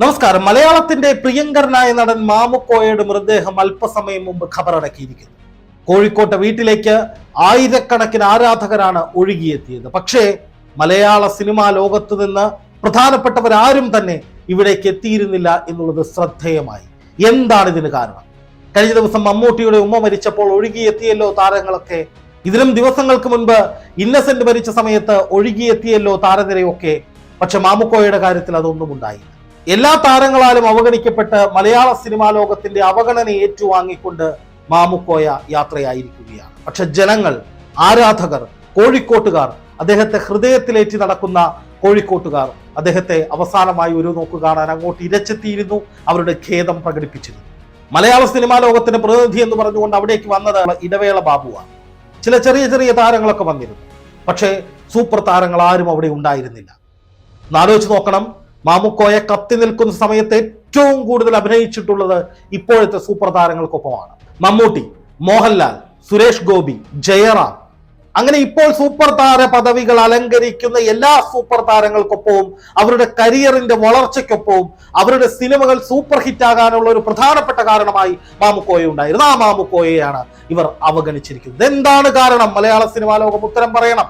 നമസ്കാരം. മലയാളത്തിന്റെ പ്രിയങ്കരനായ നടൻ മാമുക്കോയയുടെ മൃതദേഹം അല്പസമയം മുമ്പ് ഖബറടക്കിയിരിക്കുന്നു. കോഴിക്കോട്ടെ വീട്ടിലേക്ക് ആയിരക്കണക്കിന് ആരാധകരാണ് ഒഴുകിയെത്തിയത്. പക്ഷേ മലയാള സിനിമാ ലോകത്ത് നിന്ന് പ്രധാനപ്പെട്ടവരാരും തന്നെ ഇവിടേക്ക് എത്തിയിരുന്നില്ല എന്നുള്ളത് ശ്രദ്ധേയമായി. എന്താണ് ഇതിന് കാരണം? കഴിഞ്ഞ ദിവസം മമ്മൂട്ടിയുടെ ഉമ്മ മരിച്ചപ്പോൾ ഒഴുകിയെത്തിയല്ലോ താരങ്ങളൊക്കെ. ഇതിനും ദിവസങ്ങൾക്ക് മുൻപ് ഇന്നസെന്റ് മരിച്ച സമയത്ത് ഒഴുകിയെത്തിയല്ലോ താരനിരയൊക്കെ. പക്ഷെ മാമുക്കോയുടെ കാര്യത്തിൽ അതൊന്നും ഉണ്ടായില്ല എല്ലാ താരങ്ങളാലും അവഗണിക്കപ്പെട്ട് മലയാള സിനിമാ ലോകത്തിന്റെ അവഗണന ഏറ്റുവാങ്ങിക്കൊണ്ട് മാമുക്കോയ യാത്രയായിരിക്കുകയാണ്. പക്ഷെ ജനങ്ങൾ ആരാധകർ കോഴിക്കോട്ടുകാർ അദ്ദേഹത്തെ ഹൃദയത്തിലേറ്റി നടക്കുന്ന കോഴിക്കോട്ടുകാർ അദ്ദേഹത്തെ അവസാനമായി ഒരു നോക്ക് കാണാൻ അങ്ങോട്ട് ഇരച്ചെത്തിയിരുന്നു അവരുടെ ഖേദം പ്രകടിപ്പിച്ചിരുന്നു. മലയാള സിനിമാ ലോകത്തിന്റെ പ്രതിനിധി എന്ന് പറഞ്ഞുകൊണ്ട് അവിടേക്ക് വന്നത് ഇടവേള ബാബുവാണ്. ചില ചെറിയ ചെറിയ താരങ്ങളൊക്കെ വന്നിരുന്നു. പക്ഷേ സൂപ്പർ താരങ്ങൾ ആരും അവിടെ ഉണ്ടായിരുന്നില്ല. ഒന്നാലോചിച്ച് നോക്കണം മാമുക്കോയെ കത്തി നിൽക്കുന്ന സമയത്ത് ഏറ്റവും കൂടുതൽ അഭിനയിച്ചിട്ടുള്ളത് ഇപ്പോഴത്തെ സൂപ്പർ താരങ്ങൾക്കൊപ്പമാണ്. മമ്മൂട്ടി മോഹൻലാൽ സുരേഷ് ഗോപി ജയറാം. അങ്ങനെ ഇപ്പോൾ സൂപ്പർ താര പദവികൾ അലങ്കരിക്കുന്ന എല്ലാ സൂപ്പർ താരങ്ങൾക്കൊപ്പവും അവരുടെ കരിയറിന്റെ വളർച്ചയ്ക്കൊപ്പവും അവരുടെ സിനിമകൾ സൂപ്പർ ഹിറ്റ് ആകാനുള്ള ഒരു പ്രധാനപ്പെട്ട കാരണമായി മാമുക്കോയ ഉണ്ടായിരുന്നു. ആ മാമുക്കോയെയാണ് ഇവർ അവഗണിച്ചിരിക്കുന്നത്. എന്താണ് കാരണം? മലയാള സിനിമാ ലോകം ഉത്തരം പറയണം.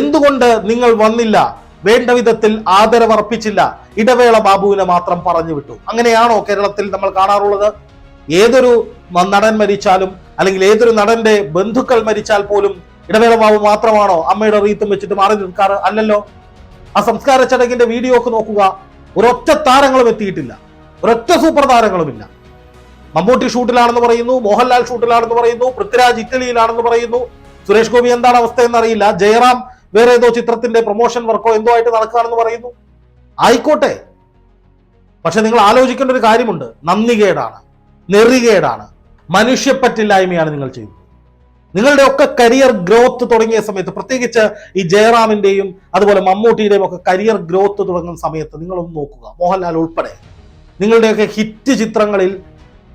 എന്തുകൊണ്ട് നിങ്ങൾ വന്നില്ല? വേണ്ട വിധത്തിൽ ആദരവർപ്പിച്ചില്ല. ഇടവേള ബാബുവിനെ മാത്രം പറഞ്ഞു വിട്ടു അങ്ങനെയാണോ കേരളത്തിൽ നമ്മൾ കാണാറുള്ളത്? ഏതൊരു നടൻ മരിച്ചാലും അല്ലെങ്കിൽ ഏതൊരു നടന്റെ ബന്ധുക്കൾ മരിച്ചാൽ പോലും ഇടവേള ബാബു മാത്രമാണോ അമ്മയുടെ റീത്തും വെച്ചിട്ട് മാറി നിൽക്കാറ്? അല്ലല്ലോ. ആ സംസ്കാര ചടങ്ങിന്റെ വീഡിയോ ഒക്കെ നോക്കുക. ഒരൊറ്റ താരങ്ങളും എത്തിയിട്ടില്ല. ഒരൊറ്റ സൂപ്പർ താരങ്ങളുമില്ല. മമ്മൂട്ടി ഷൂട്ടിലാണെന്ന് പറയുന്നു മോഹൻലാൽ ഷൂട്ടിലാണെന്ന് പറയുന്നു പൃഥ്വിരാജ് ഇറ്റലിയിലാണെന്ന് പറയുന്നു. സുരേഷ് ഗോപി എന്താണ് അവസ്ഥ എന്നറിയില്ല. ജയറാം വേറെ ഏതോ ചിത്രത്തിന്റെ പ്രൊമോഷൻ വർക്കോ എന്തോ ആയിട്ട് നടക്കുകയാണെന്ന് പറയുന്നു. ആയിക്കോട്ടെ. പക്ഷെ നിങ്ങൾ ആലോചിക്കേണ്ട ഒരു കാര്യമുണ്ട്. നന്ദികേടാണ്. നെറികേടാണ്. മനുഷ്യപ്പറ്റില്ലായ്മയാണ് നിങ്ങൾ ചെയ്യുന്നത്. നിങ്ങളുടെ ഒക്കെ കരിയർ ഗ്രോത്ത് തുടങ്ങിയ സമയത്ത് പ്രത്യേകിച്ച് ഈ ജയറാമിന്റെയും അതുപോലെ മമ്മൂട്ടിയുടെയും ഒക്കെ കരിയർ ഗ്രോത്ത് തുടങ്ങുന്ന സമയത്ത് നിങ്ങളൊന്ന് നോക്കുക. മോഹൻലാൽ ഉൾപ്പെടെ. നിങ്ങളുടെയൊക്കെ ഹിറ്റ് ചിത്രങ്ങളിൽ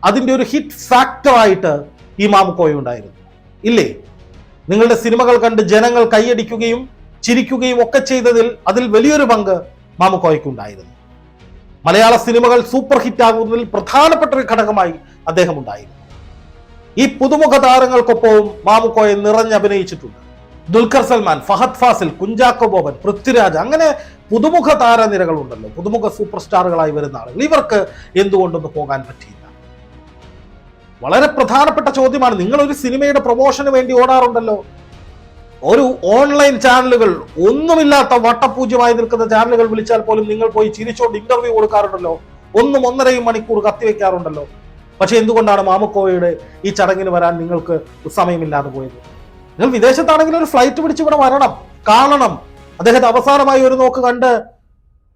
അതിന്റെ ഒരു ഹിറ്റ് ഫാക്ടറായിട്ട് ഈ മാമുക്കോയ ഉണ്ടായിരുന്നു. ഇല്ലേ? നിങ്ങളുടെ സിനിമകൾ കണ്ട് ജനങ്ങൾ കൈയടിക്കുകയും ചിരിക്കുകയും ഒക്കെ ചെയ്തതിൽ അതിൽ വലിയൊരു പങ്ക് മാമുക്കോയ്ക്കുണ്ടായിരുന്നു മലയാള സിനിമകൾ സൂപ്പർ ഹിറ്റ് ആകുന്നതിൽ പ്രധാനപ്പെട്ട ഒരു ഘടകമായി അദ്ദേഹം ഉണ്ടായിരുന്നു. ഈ പുതുമുഖ താരങ്ങൾക്കൊപ്പവും മാമുക്കോയെ നിറഞ്ഞഭിനയിച്ചിട്ടുണ്ട് ദുൽഖർ സൽമാൻ ഫഹദ് ഫാസിൽ കുഞ്ചാക്കോ ബോബൻ പൃഥ്വിരാജ് അങ്ങനെ പുതുമുഖ താരനിരകളുണ്ടല്ലോ. പുതുമുഖ സൂപ്പർ സ്റ്റാറുകളായി വരുന്ന ആളുകൾ. ഇവർക്ക് എന്തുകൊണ്ടൊന്ന് പോകാൻ പറ്റിയില്ല. വളരെ പ്രധാനപ്പെട്ട ചോദ്യമാണ്. നിങ്ങൾ ഒരു സിനിമയുടെ പ്രൊമോഷന് വേണ്ടി ഓടാറുണ്ടല്ലോ. ഒരു ഓൺലൈൻ ചാനലുകൾ ഒന്നുമില്ലാത്ത വട്ടപൂജ്യമായി നിൽക്കുന്ന ചാനലുകൾ വിളിച്ചാൽ പോലും നിങ്ങൾ പോയി ചിരിച്ചോണ്ട് ഇന്റർവ്യൂ കൊടുക്കാറുണ്ടല്ലോ. ഒന്നും ഒന്നരയും മണിക്കൂർ കത്തിവെക്കാറുണ്ടല്ലോ പക്ഷെ എന്തുകൊണ്ടാണ് മാമക്കോവയുടെ ഈ ചടങ്ങിന് വരാൻ നിങ്ങൾക്ക് സമയമില്ലാതെ പോയത്? നിങ്ങൾ വിദേശത്താണെങ്കിൽ ഒരു ഫ്ലൈറ്റ് പിടിച്ച് ഇവിടെ വരണം കാണണം. അദ്ദേഹത്തെ അവസാനമായി ഒരു നോക്ക് കണ്ട്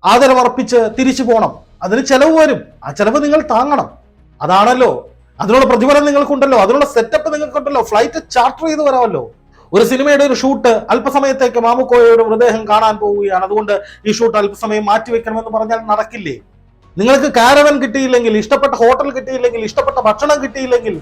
ആദരവർപ്പിച്ച് തിരിച്ചു പോകണം അതിന് ചെലവ് വരും. ആ ചെലവ് നിങ്ങൾ താങ്ങണം. അതാണല്ലോ അതിനുള്ള പ്രതിഫലം നിങ്ങൾക്കുണ്ടല്ലോ അതിനുള്ള സെറ്റപ്പ് നിങ്ങൾക്കുണ്ടല്ലോ. ഫ്ലൈറ്റ് ചാർട്ടർ ചെയ്ത് വരാമല്ലോ. ഒരു സിനിമയുടെ ഒരു ഷൂട്ട് അല്പസമയത്തേക്ക് മാമുക്കോയയുടെ മൃതദേഹം കാണാൻ പോവുകയാണ്. അതുകൊണ്ട് ഈ ഷൂട്ട് അല്പസമയം മാറ്റിവെക്കണമെന്ന് പറഞ്ഞാൽ നടക്കില്ലേ? നിങ്ങൾക്ക് കാരവൻ കിട്ടിയില്ലെങ്കിൽ ഇഷ്ടപ്പെട്ട ഹോട്ടൽ കിട്ടിയില്ലെങ്കിൽ ഇഷ്ടപ്പെട്ട ഭക്ഷണം കിട്ടിയില്ലെങ്കിൽ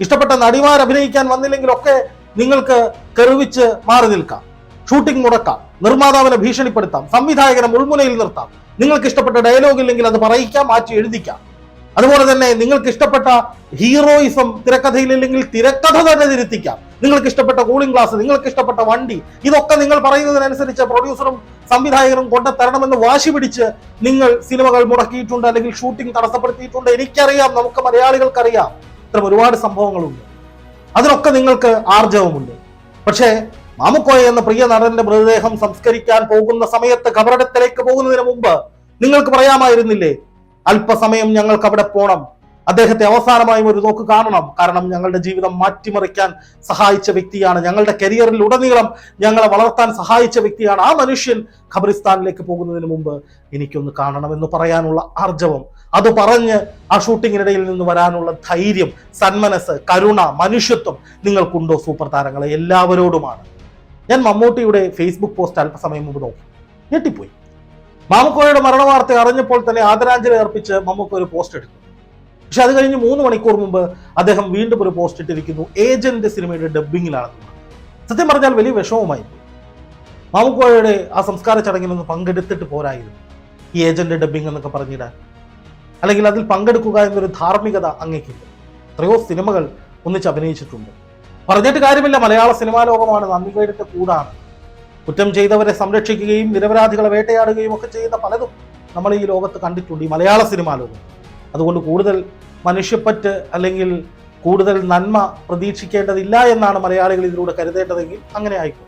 ഇഷ്ടപ്പെട്ട നടിമാർ അഭിനയിക്കാൻ വന്നില്ലെങ്കിൽ ഒക്കെ നിങ്ങൾക്ക് കെറിവിച്ച് മാറി നിൽക്കാം. ഷൂട്ടിംഗ് മുടക്കാം. നിർമ്മാതാവിനെ ഭീഷണിപ്പെടുത്താം. സംവിധായകനെ മുൾമുനയിൽ നിർത്താം. നിങ്ങൾക്ക് ഇഷ്ടപ്പെട്ട ഡയലോഗ് ഇല്ലെങ്കിൽ അത് പറയിക്കാം മാറ്റി എഴുതിക്കാം. അതുപോലെ തന്നെ നിങ്ങൾക്ക് ഇഷ്ടപ്പെട്ട ഹീറോയിസം തിരക്കഥയിലില്ലെങ്കിൽ തിരക്കഥ തന്നെ തിരുത്തിക്കാം. നിങ്ങൾക്ക് ഇഷ്ടപ്പെട്ട കൂളിംഗ് ഗ്ലാസ് നിങ്ങൾക്ക് ഇഷ്ടപ്പെട്ട വണ്ടി ഇതൊക്കെ നിങ്ങൾ പറയുന്നതിനനുസരിച്ച് പ്രൊഡ്യൂസറും സംവിധായകരും കൊണ്ട് തരണമെന്ന് വാശി പിടിച്ച് നിങ്ങൾ സിനിമകൾ മുടക്കിയിട്ടുണ്ട് അല്ലെങ്കിൽ ഷൂട്ടിംഗ് തടസ്സപ്പെടുത്തിയിട്ടുണ്ട്. എനിക്കറിയാം നമുക്ക് മലയാളികൾക്കറിയാം. ഇത്തരം ഒരുപാട് സംഭവങ്ങളുണ്ട്. അതിനൊക്കെ നിങ്ങൾക്ക് ആർജവമുണ്ട്. പക്ഷേ മാമുക്കോയ എന്ന പ്രിയ നടന്റെ മൃതദേഹം സംസ്കരിക്കാൻ പോകുന്ന സമയത്ത് കബറടത്തിലേക്ക് പോകുന്നതിന് മുമ്പ് നിങ്ങൾക്ക് പറയാമായിരുന്നില്ലേ? അല്പസമയം ഞങ്ങൾക്ക് അവിടെ പോണം. അദ്ദേഹത്തെ അവസാനമായും ഒരു നോക്ക് കാണണം. കാരണം ഞങ്ങളുടെ ജീവിതം മാറ്റിമറിക്കാൻ സഹായിച്ച വ്യക്തിയാണ്. ഞങ്ങളുടെ കരിയറിൽ ഉടനീളം ഞങ്ങളെ വളർത്താൻ സഹായിച്ച വ്യക്തിയാണ് ആ മനുഷ്യൻ ഖബറിസ്ഥാനിലേക്ക് പോകുന്നതിന് മുമ്പ് എനിക്കൊന്ന് കാണണമെന്ന് പറയാനുള്ള ആർജവം. അത് പറഞ്ഞ് ആ ഷൂട്ടിങ്ങിനിടയിൽ നിന്ന് വരാനുള്ള ധൈര്യം സന്മനസ് കരുണ മനുഷ്യത്വം നിങ്ങൾക്കുണ്ടോ സൂപ്പർ താരങ്ങളെ? എല്ലാവരോടുമാണ്. ഞാൻ മമ്മൂട്ടിയുടെ ഫേസ്ബുക്ക് പോസ്റ്റ് അല്പസമയം മുമ്പ് നോക്കി. ഞെട്ടിപ്പോയി. മാമുക്കോയുടെ മരണവാർത്ത അറിഞ്ഞപ്പോൾ തന്നെ ആദരാഞ്ജലി അർപ്പിച്ച് മമ്മൂക്ക ഒരു പോസ്റ്റ് എടുത്തു. പക്ഷെ അത് കഴിഞ്ഞ് മൂന്ന് മണിക്കൂർ മുമ്പ് അദ്ദേഹം വീണ്ടും ഒരു പോസ്റ്റ് ഇട്ടിരിക്കുന്നു. ഏജന്റ് സിനിമയുടെ ഡബ്ബിങ്ങിലാണെന്ന് സത്യം പറഞ്ഞാൽ വലിയ വിഷമവുമായി മാമുക്കോയുടെ ആ സംസ്കാര ചടങ്ങിലൊന്ന് പങ്കെടുത്തിട്ട് പോരായിരുന്നു. ഈ ഏജന്റ് ഡബ്ബിംഗ് എന്നൊക്കെ പറഞ്ഞിടാൻ. അല്ലെങ്കിൽ അതിൽ പങ്കെടുക്കുക എന്നൊരു ധാർമ്മികത അങ്ങേക്കില്ല എത്രയോ സിനിമകൾ ഒന്നിച്ച് അഭിനയിച്ചിട്ടുണ്ട്. പറഞ്ഞിട്ട് കാര്യമില്ല. മലയാള സിനിമാ ലോകമാണ് നന്ദി നന്ദികേടിന്റെ കൂടാണ്. കുറ്റം ചെയ്തവരെ സംരക്ഷിക്കുകയും നിരപരാധികളെ വേട്ടയാടുകയും ഒക്കെ ചെയ്യുന്ന പലതും നമ്മൾ ഈ ലോകത്ത് കണ്ടിട്ടുണ്ട് ഈ മലയാള സിനിമാ ലോകം അതുകൊണ്ട് കൂടുതൽ മനുഷ്യപ്പറ്റ് അല്ലെങ്കിൽ കൂടുതൽ നന്മ പ്രതീക്ഷിക്കേണ്ടതില്ല എന്നാണ് മലയാളികൾ ഇതിലൂടെ കരുതേണ്ടതെങ്കിൽ അങ്ങനെ ആയിക്കോട്ടെ.